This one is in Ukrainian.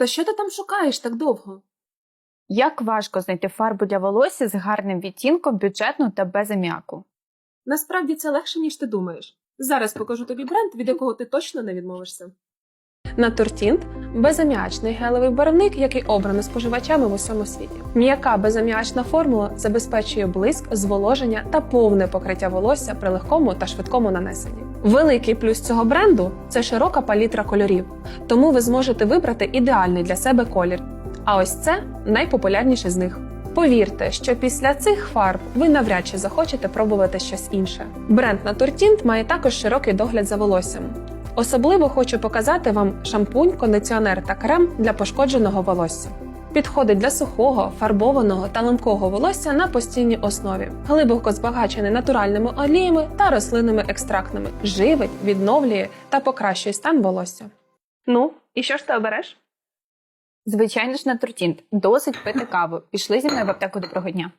Та що ти там шукаєш так довго? Як важко знайти фарбу для волосся з гарним відтінком, бюджетну та без аміаку. Насправді це легше, ніж ти думаєш. Зараз покажу тобі бренд, від якого ти точно не відмовишся. Натуртінт безаміачний гелевий барвник, який обрано споживачами в усьому світі. М'яка безаміачна формула забезпечує блиск, зволоження та повне покриття волосся при легкому та швидкому нанесенні. Великий плюс цього бренду це широка палітра кольорів, тому ви зможете вибрати ідеальний для себе колір. А ось це найпопулярніший з них. Повірте, що після цих фарб ви навряд чи захочете пробувати щось інше. Бренд Naturtint має також широкий догляд за волоссям. Особливо хочу показати вам шампунь, кондиціонер та крем для пошкодженого волосся. Підходить для сухого, фарбованого та ламкого волосся на постійній основі, глибоко збагачений натуральними оліями та рослинними екстрактами, живить, відновлює та покращує стан волосся. Ну, і що ж ти обереш? Звичайно ж, на тортінт. Досить пити каву. Пішли зі мною в аптеку доброго дня.